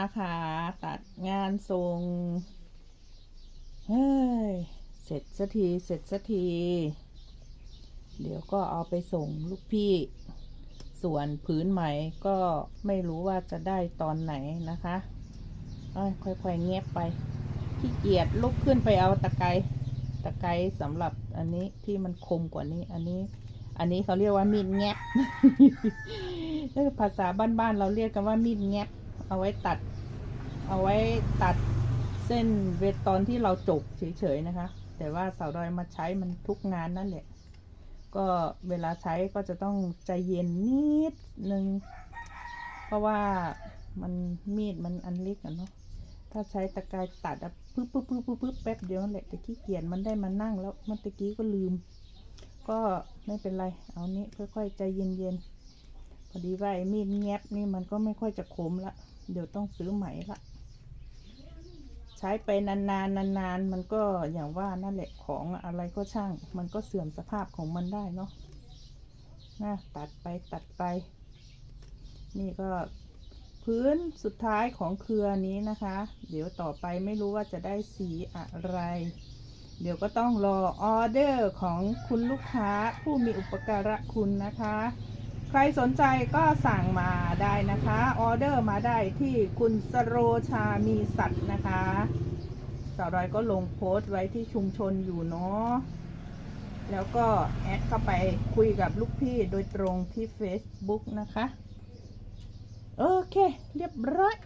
นะคะ ตัดงานทรงเฮ้ย เสร็จสักที เสร็จสักที เดี๋ยวก็เอาไปส่งลูกพี่ ส่วนผืนไหม่ก็ไม่รู้ว่าจะได้ตอนไหนนะคะอ้ยค่อยๆเงียบไปขี้เกียจลุกขึ้นไปเอาตะไคร้ตะไคร้สำหรับอันนี้ที่มันคมกว่านี้ อันนี้ อันนี้เขาเรียกว่ามีดแงบภาษาบ้านๆเราเรียกกันว่ามีดแงบ เอาไว้ตัด เอาไว้ตัดเส้นเวทตอนที่เราจบเฉยๆนะคะ แต่ว่าสาวดอยมาใช้มันทุกงานนั่นแหละ ก็เวลาใช้ก็จะต้องใจเย็นนิดนึง เพราะว่ามันมีดมันอันเล็กอะเนาะ ถ้าใช้ตะกายตัดอะปึ๊บปึ๊บปึ๊บปึ๊บแป๊บเดียวนั่นแหละแต่ขี้เกียจมันได้มานั่งแล้วเมื่อกี้ก็ลืม ก็ไม่เป็นไร เอานี้ค่อยๆใจเย็นๆพอดีว่าไอ้มีดแงบนี่มันก็ไม่ค่อยจะคมละ เดี๋ยวต้องซื้อใหม่ละใช้ไปนานๆนานๆมันก็อย่างว่านั่นแหละของอะไรก็ช่าง มันก็เสื่อมสภาพของมันได้เนาะนะตัดไปตัดไป นี่ก็พื้นสุดท้ายของเครือนี้นะคะ เดี๋ยวต่อไปไม่รู้ว่าจะได้สีอะไร เดี๋ยวก็ต้องรอออเดอร์ของคุณลูกค้าผู้มีอุปการะคุณนะคะ ใครสนใจก็สั่งมาได้นะคะ ออเดอร์มาได้ที่คุณสโรชามีสัตว์นะคะสาวดอยก็ลงโพสต์ไว้ที่ชุมชนอยู่เนาะแล้วก็แอดเข้าไปคุยกับลูกพี่โดยตรงที่ Facebook นะคะ โอเค เรียบร้อย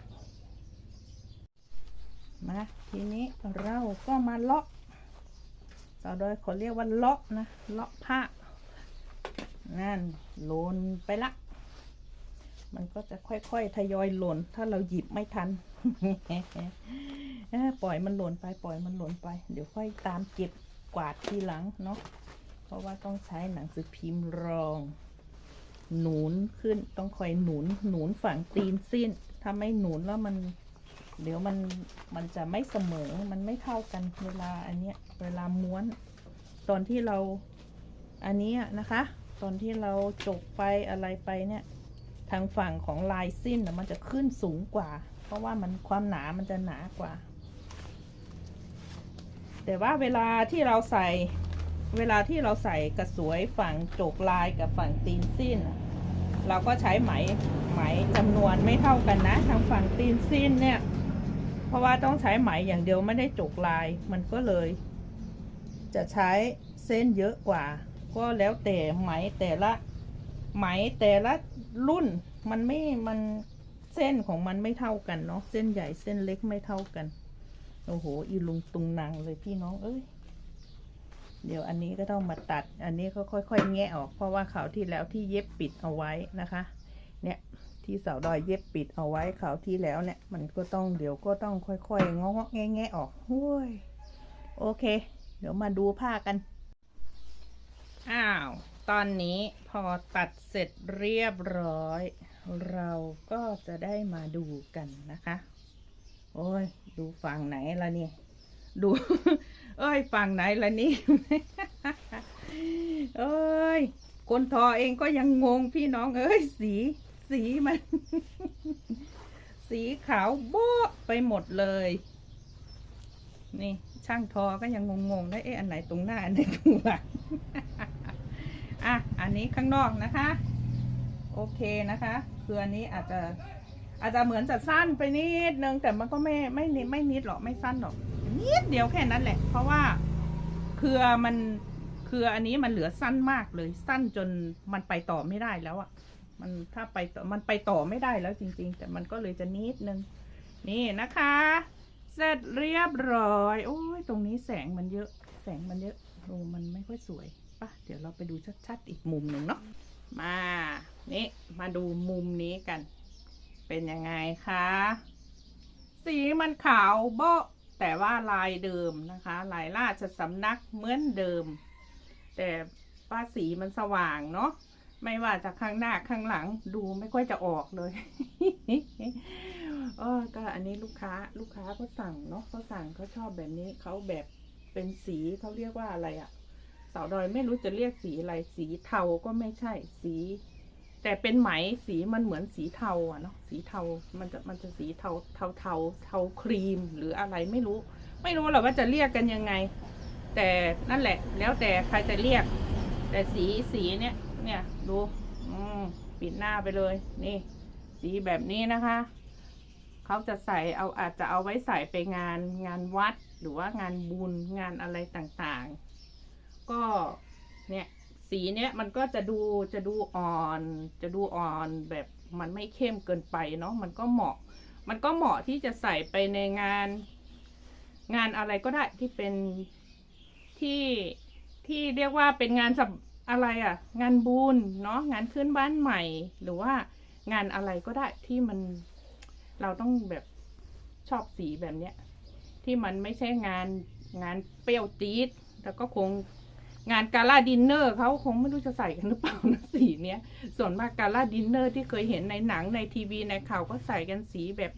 มาทีนี้เราก็มาเลาะสาวดอยขอเรียกว่าเลาะนะเลาะผ้า นั่นหล่นไปละ มันก็จะค่อยๆทยอยหล่น ถ้าเราหยิบไม่ทัน ปล่อยมันหล่นไปปล่อยมันหล่นไป เดี๋ยวค่อยตามเก็บกวาดทีหลังเนาะ เพราะว่าต้องใช้หนังสือพิมพ์รอง หนุนขึ้นต้องคอยหนุนหนุนฝั่งตีนสิ้น ถ้าไม่หนุนแล้วมันเดี๋ยวมันมันจะไม่เสมอ มันไม่เท่ากันเวลาอันเนี้ย เวลาม้วน ตอนที่เราอันนี้นะคะ อนที่เราจกไปอะไรไปเนี่ย ทางฝั่งของลายสิ้นน่ะมันจะขึ้นสูงกว่า เพราะว่ามันความหนามันจะหนากว่า แต่ว่าเวลาที่เราใส่เวลาที่เราใส่กระสวยฝั่งจกลายกับฝั่งตีนสิ้น เราก็ใช้ไหมไหมจำนวนไม่เท่ากันนะทางฝั่งตีนสิ้นเนี่ย เพราะว่าต้องใช้ไหมอย่างเดียวไม่ได้จกลายมันก็เลย จะใช้เส้นเยอะกว่า ก็แล้วแต่ไหมแต่ละไหมแต่ละรุ่นมันไม่มันเส้นของมันไม่เท่ากันเนาะเส้นใหญ่เส้นเล็กไม่เท่ากันโอ้โหอีลุงตุงนางเลยพี่น้องเอ้ยเดี๋ยวอันนี้ก็ต้องมาตัด อันนี้ก็ค่อยๆแงะออก เพราะว่าเขาวที่แล้วที่เย็บปิดเอาไว้นะคะ เนี่ยที่เสาดอยเย็บปิดเอาไว้เขาวที่แล้วเนี่ย มันก็ต้องเดี๋ยวก็ต้องค่อยๆงอแงะออกห้วยโอเค เดี๋ยวมาดูผ้ากัน อ้าว ตอนนี้พอตัดเสร็จเรียบร้อย เราก็จะได้มาดูกันนะคะ โอ้ย ดูฝั่งไหนละเนี่ย ดู เอ้ย ฝั่งไหนละนี่ เอ้ย คนทอเองก็ยังงงพี่น้อง เอ้ย สี สีมัน สีขาวโบ๊ะไปหมดเลย นี่ช่างทอก็ยังงงๆได้เอ๊ะอันไหนตรงหน้า อันไหนตรงหลัง อะ อันนี้ข้างนอกนะคะ โอเคนะคะ คืออันนี้อาจจะอาจจะเหมือนจะสั้นไปนิดนึงแต่มันก็ไม่ไม่นิดไม่นิดหรอกไม่สั้นหรอกนิดเดียวแค่นั้นแหละ เพราะว่าเครือมันเครืออันนี้มันเหลือสั้นมากเลย สั้นจนมันไปต่อไม่ได้แล้วอะ่ะ มันถ้าไปต่อมันไปต่อไม่ได้แล้วจริง ๆ แต่มันก็เลยจะนิดนึงนี่นะคะ เสร็จเรียบร้อย โอ้ยตรงนี้แสงมันเยอะ แสงมันเยอะโอ้มันไม่ค่อยสวย ปะเดี๋ยวเราไปดูชัดๆอีกมุมหนึ่งเนาะมานี่มาดูมุมนี้กัน เป็นยังไงคะ สีมันขาวโบะแต่ว่าลายเดิมนะคะ ลายราชสำนักเหมือนเดิม แต่ป้าสีมันสว่างเนาะไม่ว่าจะข้างหน้าข้างหลังดูไม่ค่อยจะออกเลยเออก็อันนี้ลูกค้าลูกค้าเขาสั่งเนาะเขาสั่งเขาชอบแบบนี้เขาแบบเป็นสีเขาเรียกว่าอะไรอะ สาวดอยไม่รู้จะเรียกสีอะไร สีเทาก็ไม่ใช่ สี แต่เป็นไหมสีมันเหมือนสีเทาอะเนาะสีเทามันจะมันจะสีเทาเทาเทาเทาครีมหรืออะไรไม่รู้ ไม่รู้หรอกว่าจะเรียกกันยังไง แต่นั่นแหละ แล้วแต่ใครจะเรียก แต่สีสีเนี่ยเนี่ยดูอืมปิดหน้าไปเลย นี่ สีแบบนี้นะคะเขาจะใส่เอาอาจจะเอาไว้ใส่ไปงานงานวัดหรือว่างานบุญงานอะไรต่างๆ ก็เนี่ยสีเนี้ยมันก็จะดูจะดูอ่อน จะดูอ่อนแบบมันไม่เข้มเกินไปเนาะมันก็เหมาะ มันก็เหมาะที่จะใส่ไปในงาน งานอะไรก็ได้ที่เป็นที่ที่เรียกว่าเป็นงานสับอะไรอะ่ะ งานบุญเนาะงานขึ้นบ้านใหม่ หรือว่างานอะไรก็ได้ที่มันเราต้องแบบชอบสีแบบเนี้ยที่มันไม่ใช่งานงานเปรี้ยวจี๊ดแล้วก็คง งานกาล่าดินเนอร์เขาคงไม่รู้จะใส่กันหรือเปล่านะสีเนี้ย ส่วนมากกาล่าดินเนอร์ที่เคยเห็นในหนังในทีวีในข่าวก็ใส่กันสีแบบ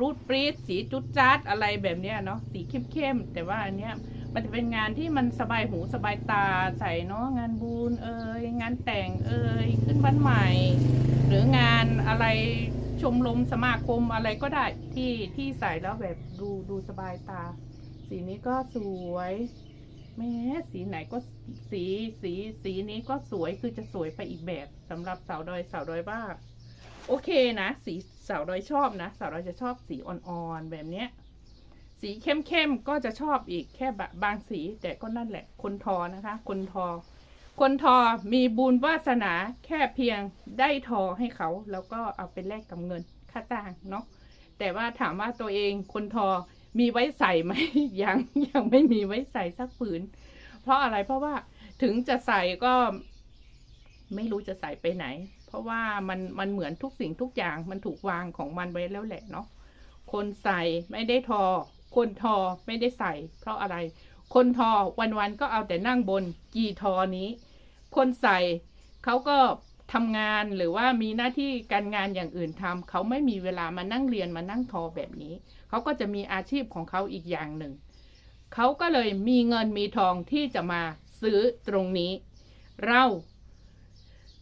รูดปรีดสีจุดจัดอะไรแบบเนี้ยเนาะสีเข้มๆแต่ว่าอันเนี้ยมันจะเป็นงานที่มันสบายหูสบายตาใส่เนาะงานบุญเอ่ยงานแต่งเอ่ยขึ้นบ้านใหม่ หรืองานอะไรชมรมสมาคมอะไรก็ได้ที่ที่ใส่แล้วแบบดูดูสบายตา สีนี้ก็สวย แม้สีไหนก็สีสีสีนี้ก็สวยคือจะสวยไปอีกแบบสำหรับสาวดอยสาวดอยบ้าโอเคนะ สีสาวดอยชอบนะ สาวดอยจะชอบสีอ่อนๆแบบเนี้ยสีเข้มๆก็จะชอบอีกแค่บะบางสี แต่ก็นั่นแหละ คนทอนะคะ คนทอ คนทอมีบุญวาสนาแค่เพียงได้ทอให้เขา แล้วก็เอาไปแลกกับเงินค่าจ้างเนาะแต่ว่าถามว่าตัวเองคนทอ มีไว้ใส่ไหมยังยังไม่มีไว้ใส่สักผืน เพราะอะไรเพราะว่าถึงจะใส่ก็ไม่รู้จะใส่ไปไหน เพราะว่ามันมันเหมือนทุกสิ่งทุกอย่างมันถูกวางของมันไว้แล้วแหละเนาะคนใส่ไม่ได้ทอ คนทอไม่ได้ใส่ เพราะอะไร คนทอวันๆก็เอาแต่นั่งบนกีทอนี้ คนใส่เขาก็ ทำงานหรือว่ามีหน้าที่การงานอย่างอื่นทำเขาไม่มีเวลามานั่งเรียนมานั่งทอแบบนี้ เขาก็จะมีอาชีพของเขาอีกอย่างหนึ่ง เขาก็เลยมีเงินมีทองที่จะมาซื้อตรงนี้ เรา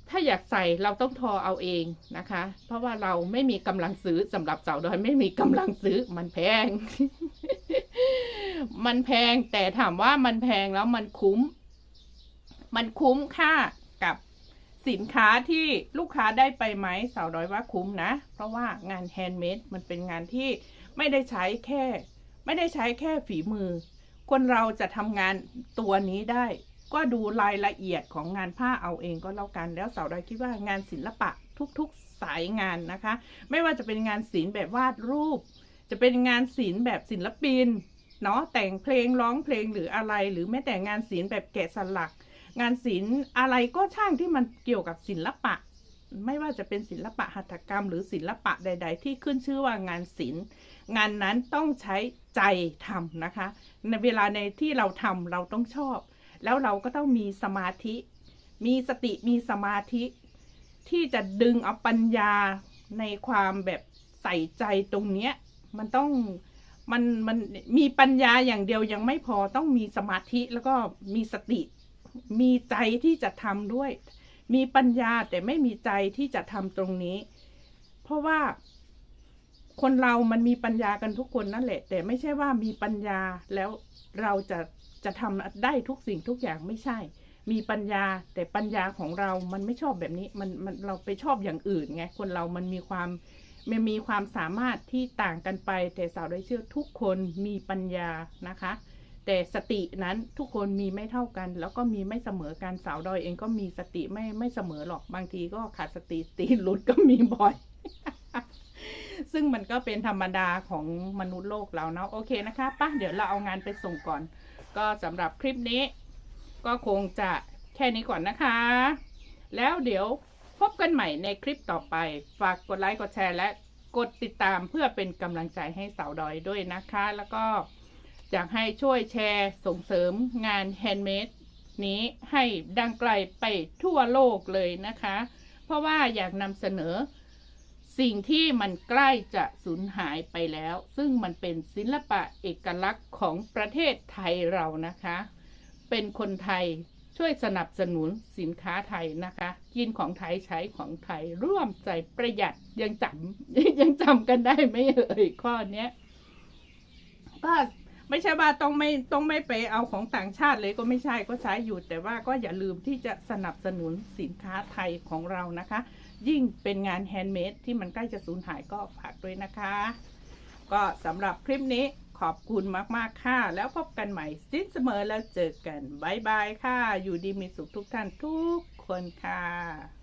ถ้าอยากใส่เราต้องทอเอาเองนะคะ เพราะว่าเราไม่มีกำลังซื้อสำหรับสาวดอยไม่มีกำลังซื้อมันแพง มันแพงแต่ถามว่ามันแพงแล้วมันคุ้ม มันคุ้มค่ากับ สินค้าที่ลูกค้าได้ไปไหมสาวน้อยว่าคุ้มนะ เพราะว่างานแฮนด์เมดมันเป็นงานที่ไม่ได้ใช้แค่ ไม่ได้ใช้แค่ฝีมือ คนเราจะทำงานตัวนี้ได้ ก็ดูรายละเอียดของงานผ้าเอาเองก็แล้วกัน แล้วสาวน้อยคิดว่างานศิลปะทุกๆสายงานนะคะ ไม่ว่าจะเป็นงานศิลป์แบบวาดรูป จะเป็นงานศิลป์แบบศิลปินเนาะแต่งเพลงร้องเพลงหรืออะไร หรือแม้แต่งานศิลป์แบบแกะสลัก งานศิลป์อะไรก็ช่างที่มันเกี่ยวกับศิลปะ ไม่ว่าจะเป็นศิลปะหัตถกรรม หรือศิลปะใด ๆ ที่ขึ้นชื่อว่างานศิลป์ งานนั้นต้องใช้ใจทำนะคะ ในเวลาในที่เราทำเราต้องชอบ แล้วเราก็ต้องมีสมาธิ มีสติมีสมาธิ ที่จะดึงเอาปัญญาในความแบบใส่ใจตรงเนี้ยมันต้องมันมันมีปัญญาอย่างเดียวยังไม่พอต้องมีสมาธิแล้วก็มีสติ มีใจที่จะทำด้วย มีปัญญาแต่ไม่มีใจที่จะทำตรงนี้ เพราะว่าคนเรามันมีปัญญากันทุกคนนั่นแหละ แต่ไม่ใช่ว่ามีปัญญาแล้วเราจะจะทำได้ทุกสิ่งทุกอย่างไม่ใช่ มีปัญญาแต่ปัญญาของเรามันไม่ชอบแบบนี้มันมันเราไปชอบอย่างอื่นไงคนเรามันมีความมันมีความสามารถที่ต่างกันไป แต่สาวได้เชื่อทุกคนมีปัญญานะคะ แต่สตินั้นทุกคนมีไม่เท่ากัน แล้วก็มีไม่เสมอกันสาวดอยเองก็มีสติไม่ไม่เสมอหรอกบางทีก็ขาดสติตีหลุดก็มีบ่อย ซึ่งมันก็เป็นธรรมดาของมนุษย์โลกเราเนาะโอเคนะคะป่ะเดี๋ยวเราเอางานไปส่งก่อน ก็สำหรับคลิปนี้ ก็คงจะแค่นี้ก่อนนะคะ แล้วเดี๋ยวพบกันใหม่ในคลิปต่อไป ฝากกดไลค์กดแชร์และกดติดตามเพื่อเป็นกำลังใจให้สาวดอยด้วยนะคะ แล้วก็ อยากให้ช่วยแชร์ส่งเสริมงานแฮนด์เมดนี้ให้ดังไกลไปทั่วโลกเลยนะคะ เพราะว่าอยากนำเสนอ สิ่งที่มันใกล้จะสูญหายไปแล้ว ซึ่งมันเป็นศิลปะเอกลักษณ์ของประเทศไทยเรานะคะ เป็นคนไทยช่วยสนับสนุนสินค้าไทยนะคะ กินของไทยใช้ของไทยร่วมใจประหยัดยังจำยังจำกันได้ไหมเอ่ยข้อนี้ก็ ไม่ใช่ว่าต้องไม่ต้องไม่ไปเอาของต่างชาติเลยก็ไม่ใช่ก็ใช้อยู่ แต่ว่าก็อย่าลืมที่จะสนับสนุนสินค้าไทยของเรานะคะ ยิ่งเป็นงานแฮนด์เมดที่มันใกล้จะสูญหายก็ฝากด้วยนะคะ ก็สำหรับคลิปนี้ขอบคุณมาก ๆ ค่ะ แล้วพบกันใหม่สิ้นเสมอแล้วเจอกันบายบายค่ะ อยู่ดีมีสุขทุกท่านทุกคนค่ะ